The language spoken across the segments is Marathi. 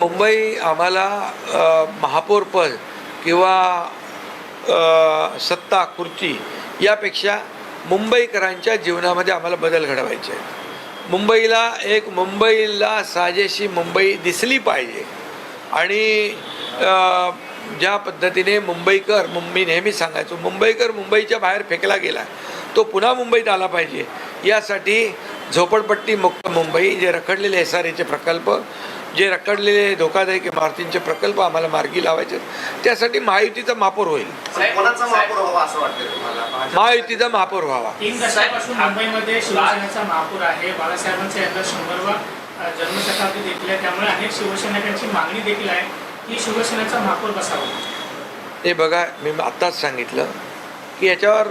मुंबई आम्हाला महापौरपद किंवा सत्ता खुर्ची यापेक्षा मुंबईकरांच्या जीवनामध्ये आम्हाला बदल घडवायचे आहेत. मुंबईला एक मुंबईला साजेशी मुंबई दिसली पाहिजे. आणि ज्या पद्धतीने मुंबईकर मी नेहमी सांगायचो मुंबईकर मुंबईच्या बाहेर फेकला गेला तो पुन्हा मुंबईत आला पाहिजे. यासाठी झोपडपट्टी मुक्त मुंबई जे रखडलेले एस आर एचे प्रकल्प जे रखडलेले धोकादायक इमारतींचे प्रकल्प आम्हाला मार्गी लावायचे. त्यासाठी महायुतीचा महापौर होईल. महायुतीचा महापौर व्हावा. तीन दशकापासून मुंबईमध्ये शिवसेनेचा महापौर आहे. बाळासाहेबांचा यंदा शंभरवा अ, जन्मशताब्दी देखील आहे. त्यामुळे अनेक शिवसैनिकांची मागणी देखील आहे की शिवसेनेचा महापौर बसावा. हे बघा मी आत्ताच सांगितलं की याच्यावर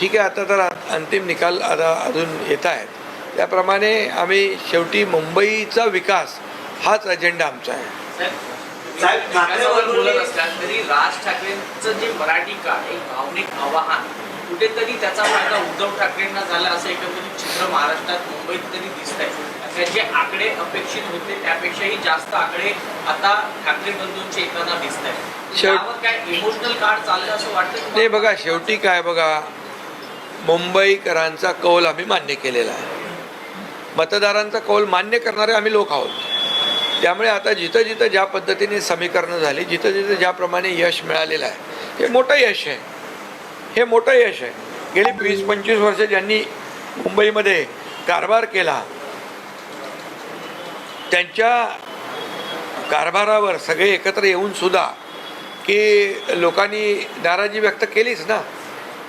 ठीक आहे आता तर आ- अंतिम निकाल आता अजून येत आहेत. त्याप्रमाणे आम्ही शेवटी मुंबईचा विकास हाच अजेंडा आमचा आहे. साहेब, ठाकरे विकासावर बंधूंनी- बोलत असतात तरी राज ठाकरेंचं जे एक भावनिक आवाहन कुठेतरी त्याचा फायदा उद्धव ठाकरेंना झाला असं एकंदरीत चित्र महाराष्ट्रात मुंबईत तरी दिसत आहे त्याचे आकडे अपेक्षित होते त्यापेक्षाही जास्त आकडे आता ठाकरे बंधूंचे येताना दिसत आहेत शेवट- त्यावर काय इमोशनल कार्ड चाललं असं वाटतं तुम्हाला? नाही बघा शेवटी काय बघा मुंबईकरांचा कौल आम्ही मान्य केलेला आहे. मतदारांचा कौल मान्य करणारे आम्ही लोक आहोत. त्यामुळे आता जिथं जिथं ज्या पद्धतीने समीकरणं झाली जिथं जिथं ज्याप्रमाणे यश मिळालेलं आहे हे मोठं यश आहे. हे मोठं यश आहे. गेली वीस पंचवीस वर्ष ज्यांनी मुंबईमध्ये कारभार केला त्यांच्या कारभारावर सगळे एकत्र येऊन सुद्धा की लोकांनी नाराजी व्यक्त केलीच ना.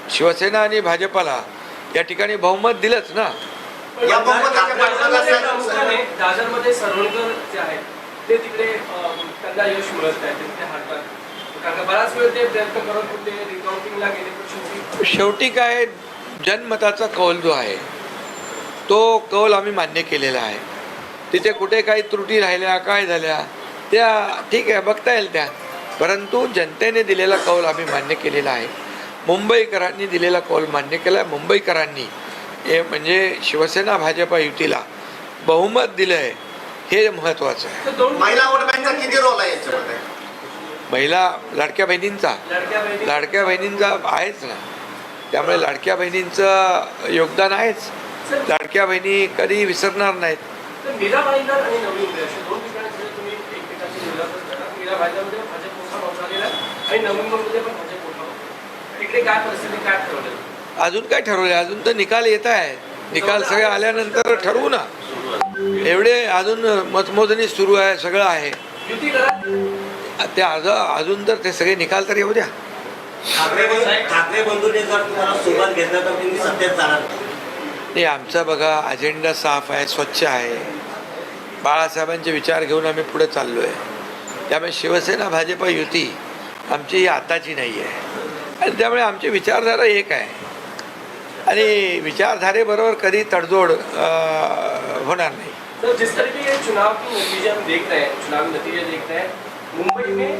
शिवसेना आणि भाजपाला या ठिकाणी बहुमत दिलंच ना. या दादरमध्ये सरवणकर जे आहेत ते तिकडे त्यांना यश मिळत तिथे बराच वेळ ते प्रयत्न करत होते रिकाउंटिंगला गेले पण शेवटी शेवटी काय जनमताचा कौल जो आहे तो कौल आम्ही मान्य केलेला आहे. तिथे कुठे काही त्रुटी राहिल्या काय झाल्या त्या ठीक आहे बघता येईल त्या. परंतु जनतेने दिलेला कौल आम्ही मान्य केलेला आहे. मुंबईकरांनी दिलेला कौल मान्य केला आहे. मुंबईकरांनी हे म्हणजे शिवसेना भाजपा युतीला बहुमत दिलं आहे हे महत्त्वाचं आहे. महिला वोट बँकचा किती रोल आहे याच्यामध्ये? महिला लाडक्या बहिणींचा. लडक्या बहिणी लाडक्या बहिणींचा आहेच ना. त्यामुळे लाडक्या बहिणींचं योगदान आहेच. लाडक्या बहिणी कधी विसरणार नाहीत. आणि नवीन काय परिस्थिती काय ठरवलं? अजून काय ठरवले अजून तर निकाल येत आहे. निकाल सगळे आल्यानंतर ठरवू ना. एवढे अजून मतमोजणी सुरू आहे सगळं आहे. ते आज अजून तर ते सगळे निकाल तर येऊ द्या. नाही आमचा बघा अजेंडा साफ आहे स्वच्छ आहे. बाळासाहेबांचे विचार घेऊन आम्ही पुढे चाललो आहे त्यामुळे शिवसेना भाजप युती आमची ही आताची नाही आहे आणि त्यामुळे आमची विचारधारा एक आहे. आणि विचारधारेबरोबर कधी तडजोड होणार नाही. तो जिस तरीके चुनाव की नतीजे हम देख रहे हैं चुनावी नतीजे देख रहे हैं मुंबई में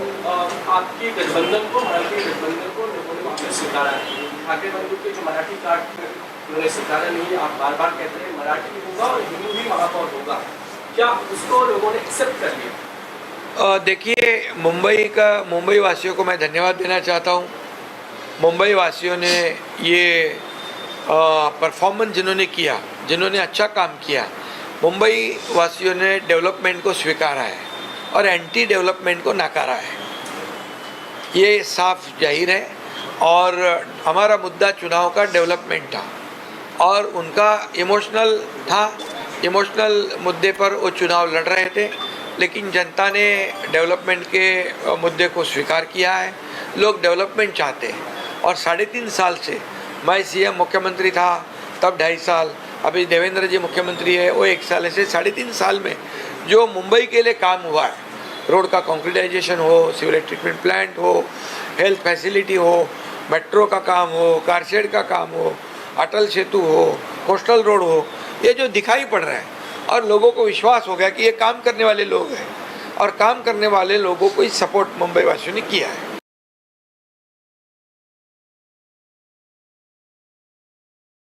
आपके गठबंधन को भारतीय गठबंधन को लोगों ने वापस स्वीकारा है। ठाकरे बंधु के जो मराठी कार्ड उन्होंने स्वीकारा नहीं आप बार बार कहते हैं मराठी होगा और हिंदू भी महापौर होगा। क्या उसको लोगों ने एक्सेप्ट कर लिया? देखिए मुंबई का मुंबई वासियों को मैं धन्यवाद देना चाहता हूँ। मुंबई वासियों ने ये परफॉर्मेंस जिन्होंने किया, जिन्होंने अच्छा काम किया मुंबई वासियों ने डेवलपमेंट को स्वीकारा है और एंटी डेवलपमेंट को नकारा है। ये साफ़ ज़ाहिर है और हमारा मुद्दा चुनाव का डेवलपमेंट था और उनका इमोशनल था। इमोशनल मुद्दे पर वो चुनाव लड़ रहे थे, लेकिन जनता ने डेवलपमेंट के मुद्दे को स्वीकार किया है। लोग डेवलपमेंट चाहते हैं और साढ़े तीन साल से मैं सीएम मुख्यमंत्री था, तब ढाई साल। अभी देवेंद्र जी मुख्यमंत्री है, वो एक साल से साढ़े तीन साल में जो मुंबई के लिए काम हुआ है। रोड का कंक्रीटाइजेशन हो सीवरेज ट्रीटमेंट प्लांट हो हेल्थ फैसिलिटी हो मेट्रो का काम हो कारशेड का काम हो, अटल सेतु हो कोस्टल रोड हो, ये जो दिखाई पड़ रहा है, और लोगों को विश्वास हो गया कि ये काम करने वाले लोग हैं, और काम करने वाले लोगों को ही सपोर्ट मुंबई वासियों ने किया है।